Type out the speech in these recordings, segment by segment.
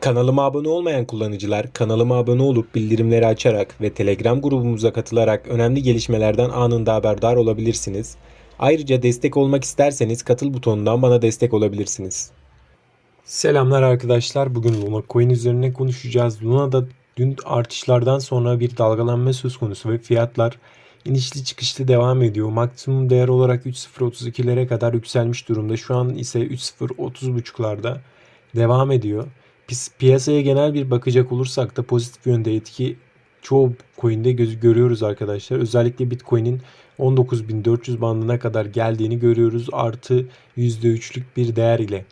Kanalıma abone olmayan kullanıcılar kanalıma abone olup bildirimleri açarak ve Telegram grubumuza katılarak önemli gelişmelerden anında haberdar olabilirsiniz. Ayrıca destek olmak isterseniz katıl butonundan bana destek olabilirsiniz. Selamlar arkadaşlar. Bugün Luna Coin üzerine konuşacağız. Luna'da dün artışlardan sonra bir dalgalanma söz konusu ve fiyatlar inişli çıkışlı devam ediyor. Maksimum değer olarak 3.032'lere kadar yükselmiş durumda. Şu an ise 3.030.5'larda devam ediyor. Piyasaya genel bir bakacak olursak da pozitif yönde etki çoğu coin'de göz görüyoruz arkadaşlar. Özellikle Bitcoin'in 19.400 bandına kadar geldiğini görüyoruz. Artı %3'lük bir değer ile.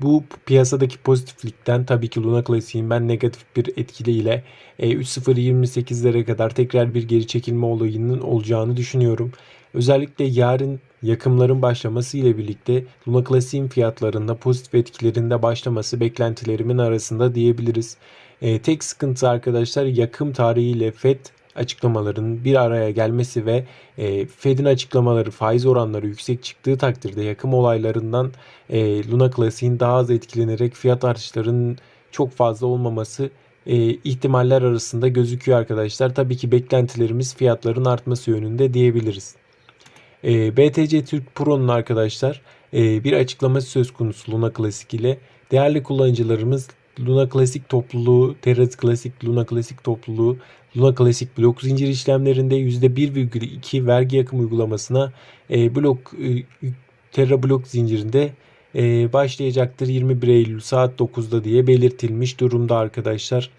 Bu piyasadaki pozitiflikten tabii ki Luna Classic'in ben negatif bir etkiliyle e, 3.028'lere kadar tekrar bir geri çekilme olayının olacağını düşünüyorum. Özellikle yarın yakımların başlaması ile birlikte Luna Classic'in fiyatlarında pozitif etkilerinde başlaması beklentilerimin arasında diyebiliriz. E, tek sıkıntı arkadaşlar yakım tarihiyle FED açıklamalarının bir araya gelmesi ve e, Fed'in açıklamaları faiz oranları yüksek çıktığı takdirde yakım olaylarından e, Luna Classic'in daha az etkilenerek fiyat artışlarının çok fazla olmaması e, ihtimaller arasında gözüküyor arkadaşlar. Tabii ki beklentilerimiz fiyatların artması yönünde diyebiliriz. E, BTC Türk Pro'nun arkadaşlar e, bir açıklaması söz konusu Luna Classic ile. Değerli kullanıcılarımız Luna Classic topluluğu, Terra Classic, Luna Classic topluluğu, Luna Classic blok zincir işlemlerinde %1,2 vergi yakım uygulamasına e, blok e, Terra blok zincirinde e, başlayacaktır 21 Eylül saat 9'da diye belirtilmiş durumda arkadaşlar.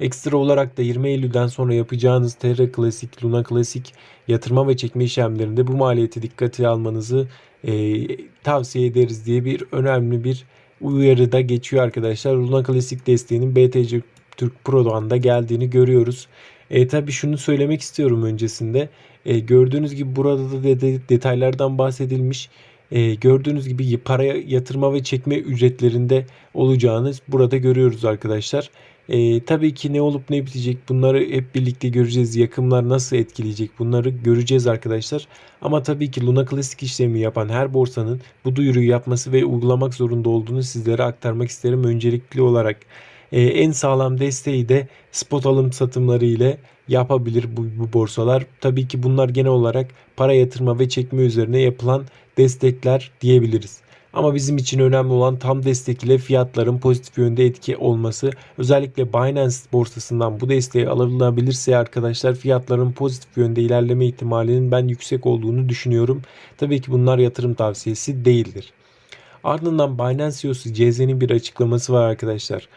Ekstra olarak da 20 Eylül'den sonra yapacağınız Terra Classic, Luna Classic yatırma ve çekme işlemlerinde bu maliyeti dikkate almanızı e, tavsiye ederiz diye bir önemli bir uyarıda geçiyor arkadaşlar. Luna Classic desteğinin BTC Türk Pro'dan da geldiğini görüyoruz. E, tabii şunu söylemek istiyorum öncesinde. E, gördüğünüz gibi burada da de, de, detaylardan bahsedilmiş. E, gördüğünüz gibi para yatırma ve çekme ücretlerinde olacağını burada görüyoruz arkadaşlar. E, tabii ki ne olup ne bitecek bunları hep birlikte göreceğiz. Yakımlar nasıl etkileyecek bunları göreceğiz arkadaşlar. Ama tabii ki Luna Classic işlemi yapan her borsanın bu duyuruyu yapması ve uygulamak zorunda olduğunu sizlere aktarmak isterim öncelikli olarak. E, en sağlam desteği de spot alım satımları ile yapabilir bu, bu borsalar. Tabii ki bunlar genel olarak para yatırma ve çekme üzerine yapılan destekler diyebiliriz. Ama bizim için önemli olan tam destek ile fiyatların pozitif yönde etki olması. Özellikle Binance borsasından bu desteği alınabilirse arkadaşlar fiyatların pozitif yönde ilerleme ihtimalinin ben yüksek olduğunu düşünüyorum. Tabii ki bunlar yatırım tavsiyesi değildir. Ardından Binance CEO'su CZ'nin bir açıklaması var arkadaşlar.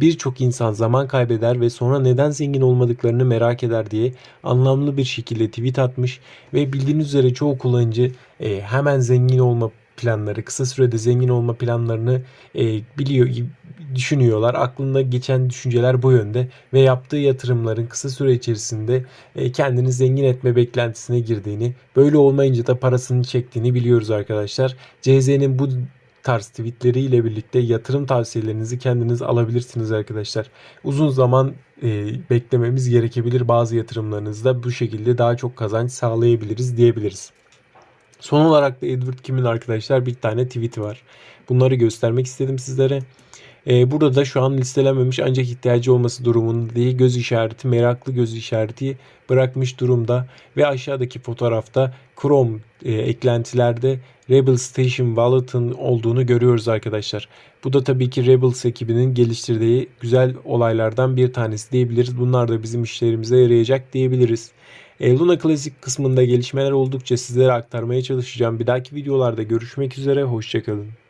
Birçok insan zaman kaybeder ve sonra neden zengin olmadıklarını merak eder diye anlamlı bir şekilde tweet atmış ve bildiğiniz üzere çoğu kullanıcı e, hemen zengin olma planları, kısa sürede zengin olma planlarını e, biliyor, düşünüyorlar. Aklında geçen düşünceler bu yönde ve yaptığı yatırımların kısa süre içerisinde e, kendini zengin etme beklentisine girdiğini, böyle olmayınca da parasını çektiğini biliyoruz arkadaşlar. CZ'nin bu tarz tweetleriyle birlikte yatırım tavsiyelerinizi kendiniz alabilirsiniz arkadaşlar. Uzun zaman e, beklememiz gerekebilir bazı yatırımlarınızda bu şekilde daha çok kazanç sağlayabiliriz diyebiliriz. Son olarak da Edward Kim'in arkadaşlar bir tane tweet var. Bunları göstermek istedim sizlere. Ee, burada da şu an listelenmemiş ancak ihtiyacı olması durumunda diye göz işareti, meraklı göz işareti bırakmış durumda. Ve aşağıdaki fotoğrafta Chrome e, eklentilerde Rebel Station Wallet'ın olduğunu görüyoruz arkadaşlar. Bu da tabii ki Rebels ekibinin geliştirdiği güzel olaylardan bir tanesi diyebiliriz. Bunlar da bizim işlerimize yarayacak diyebiliriz. E, Luna Classic kısmında gelişmeler oldukça sizlere aktarmaya çalışacağım. Bir dahaki videolarda görüşmek üzere. Hoşçakalın.